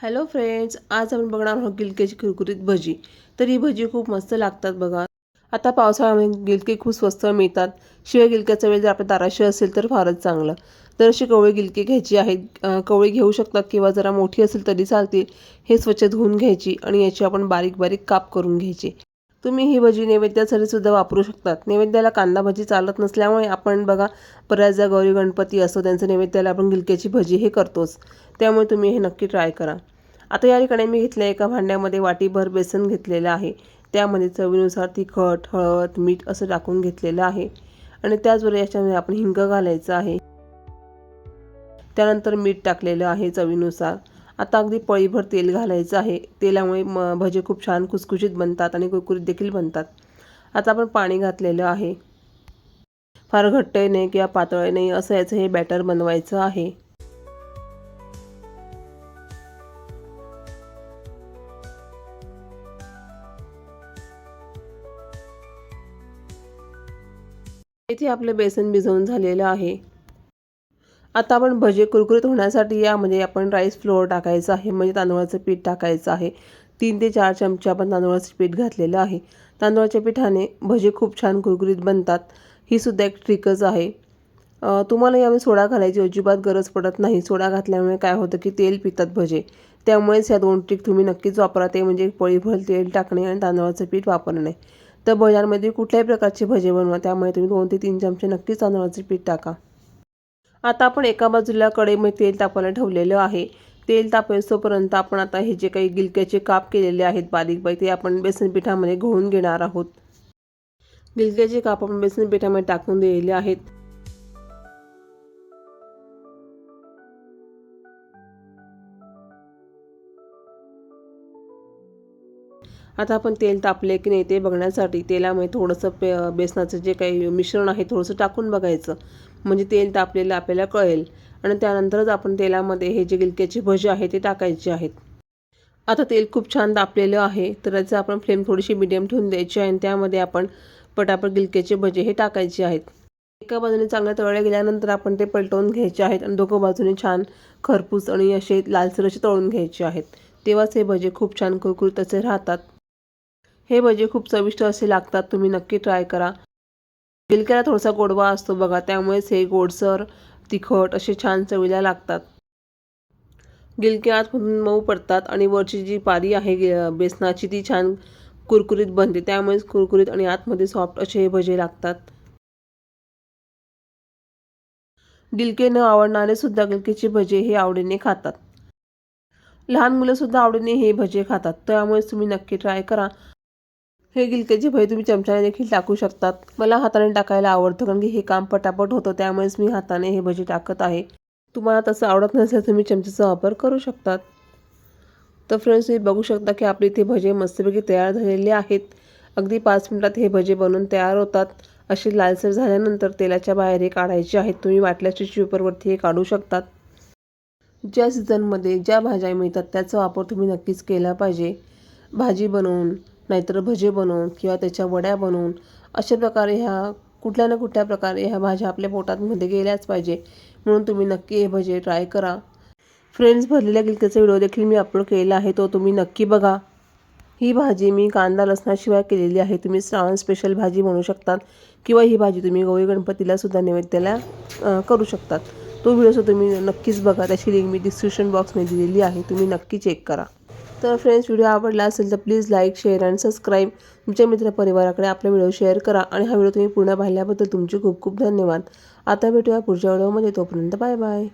Hello friends आज आपण बघणार आहोत गिलकेची कुरकुरीत भजी. तर ही भजी खूप मस्त लागतात बघा. आता पावसाळ्यामध्ये गिलके खूप स्वस्त मिळतात. शिवाय गिलक्याचा वेळ जर आपल्या दाराशी असेल तर फारच चांगलं. तर अशी कवळी गिलके घ्यायची आहेत. कवळी घेऊ शकतात किंवा जरा मोठी असेल तरी चालतील. हे स्वच्छ धुवून घ्यायची आणि याची आपण बारीक बारीक काप करून घ्यायची. तुम्ही ही भजी नैवेद्यासाठी सुद्धा वापरू शकतात. नैवेद्याला कांदा भजी चालत नसल्यामुळे आपण बघा बऱ्याचदा गौरी गणपती असो त्यांचं नैवेद्याला आपण गिलक्याची भजी हे करतोच. त्यामुळे तुम्ही हे नक्की ट्राय करा. आता या ठिकाणी मी घेतल्या एका भांड्यामध्ये वाटीभर बेसन घेतलेलं आहे. त्यामध्ये चवीनुसार तिखट हळद मीठ असं टाकून घेतलेलं आहे. आणि त्याचबरोबर याच्यामध्ये आपण हिंग घालायचं आहे. त्यानंतर मीठ टाकलेलं आहे चवीनुसार. आता अगदी पळीभर तेल घालायचं आहे. तेलामुळे म भजे खूप छान खुसखुशीत बनतात आणि कुरकुरीत देखील बनतात. आता आपण पाणी घातलेलं आहे. फार घट्ट नाही किंवा पातळ नाही असं याचं हे बॅटर बनवायचं आहे. इथे आपलं बेसन भिजवून झालेलं आहे. आता आपण भजे कुरकुरीत होण्यासाठी यामध्ये आपण राईस फ्लोअर टाकायचं आहे म्हणजे तांदूळाचं पीठ टाकायचं आहे. तीन ते चार चमचे आपण तांदूळाचं पीठ घातलेलं आहे. तांदूळाच्या पिठाने भजे खूप छान कुरकुरीत बनतात. ही सुद्धा एक ट्रिकच आहे. तुम्हाला यामध्ये सोडा घालायची अजिबात गरज पडत नाही. सोडा घातल्यामुळे काय होतं की तेल पितात भजे. त्यामुळेच ह्या दोन ट्रिक तुम्ही नक्कीच वापरा. ते म्हणजे पळीभर तेल टाकणे आणि तांदळाचं पीठ वापरणे. तर भज्यांमध्ये कुठल्याही प्रकारचे भजे बनवा. त्यामुळे तुम्ही दोन ते तीन चमचे नक्कीच तांदळाचे पीठ टाका. आता आपण एका बाजूला कढईमध्ये तेल तापायला ठेवलेलं आहे. तेल तापेस्तोपर्यंत आपण आता हे जे काही गिलक्याचे काप केलेले आहेत बारीक बारीक ते आपण बेसन पिठामध्ये घोळून घेणार आहोत. गिलक्याचे काप आपण बेसन पिठामध्ये टाकून दिलेले आहेत. आता आपण तेल तापले की नाही ते बघण्यासाठी तेलामध्ये थोडंसं पे बेसनाचं जे काही मिश्रण आहे थोडंसं टाकून बघायचं. म्हणजे तेल तापलेलं आपल्याला कळेल. आणि त्यानंतरच आपण तेलामध्ये हे जे गिलक्याचे भजे आहे ते टाकायचे आहेत. आता तेल खूप छान तापलेलं आहे तर याचं आपण फ्लेम थोडीशी मिडियम ठेवून द्यायची आहे आणि त्यामध्ये आपण पटापट गिलक्याचे भजे हे टाकायचे आहेत. एका बाजूने चांगल्या तळल्या गेल्यानंतर आपण ते पलटवून घ्यायचे आहेत आणि दोघं बाजूने छान खरपूस आणि असे लालसर असे तळून घ्यायचे आहेत. तेव्हाच हे भजे खूप छान कुरकुरीत असे राहतात. हे भजे खूप चविष्ट असे लागतात तुम्ही नक्की ट्राय करा. गिलक्याला थोडासा गोडवा असतो बघा त्यामुळेच हे गोडसर तिखट असे छान चवीला लागतात. गिलके आतमधून मऊ पडतात आणि वरची जी पारी आहे बेसनाची ती छान कुरकुरीत बनते त्यामुळेच कुरकुरीत आणि आतमध्ये सॉफ्ट असे हे भजे लागतात. गिलके न आवडणारे सुद्धा गिलकेचे भजे हे आवडीने खातात. लहान मुलं सुद्धा आवडीने हे भजे खातात त्यामुळेच तुम्ही नक्की ट्राय करा. हे गिलक्याचे भजे तुम्ही चमच्याने देखील टाकू शकतात. मला हाताने टाकायला आवडतं कारण की हे काम पटापट होतं त्यामुळेच मी हाताने हे भजी टाकत आहे. तुम्हाला तसं आवडत नसेल तुम्ही चमच्याचा वापर करू शकतात. तर फ्रेंड्स तुम्ही बघू शकता की आपले इथे भजे मस्तपैकी तयार झालेले आहेत. अगदी पाच मिनटात हे भजे बनवून तयार होतात. असे लालसर झाल्यानंतर तेलाच्या बाहेर हे काढायचे आहेत. तुम्ही वाटल्यास टिश्यू पेपरवरती हे काढू शकतात. ज्या सीझनमध्ये ज्या भाज्या मिळतात त्याचा वापर तुम्ही नक्कीच केला पाहिजे. भाजी बनवून नाहीतर भजे बनवून किंवा त्याच्या वड्या बनवून अशा प्रकारे ह्या कुठल्या ना कुठल्या प्रकारे ह्या भाज्या आपल्या पोटातमध्ये गेल्याच पाहिजे. म्हणून तुम्ही नक्की हे भजे ट्राय करा. फ्रेंड्स भरलेल्या गिलक्याचा व्हिडिओ देखील मी अपलोड केलेला आहे तो तुम्ही नक्की बघा. ही भाजी मी कांदा लसणाशिवाय केलेली आहे. तुम्ही श्रावण स्पेशल भाजी म्हणू शकतात किंवा ही भाजी तुम्ही गौरी गणपतीला सुद्धा नैवेद्याला करू शकतात. तो व्हिडिओसुद्धा तुम्ही नक्कीच बघा. त्याची लिंक मी डिस्क्रिप्शन बॉक्समध्ये दिलेली आहे. तुम्ही नक्की चेक करा. तर फ्रेंड्स व्हिडिओ आवडला असेल तर प्लीज लाईक शेअर आणि सबस्क्राईब तुमच्या मित्रपरिवाराकडे आपला व्हिडिओ शेअर करा. आणि हा व्हिडिओ तुम्ही पूर्ण पाहिल्याबद्दल तुमचे खूप खूप धन्यवाद. आता भेटूया पुढच्या व्हिडिओमध्ये तोपर्यंत बाय बाय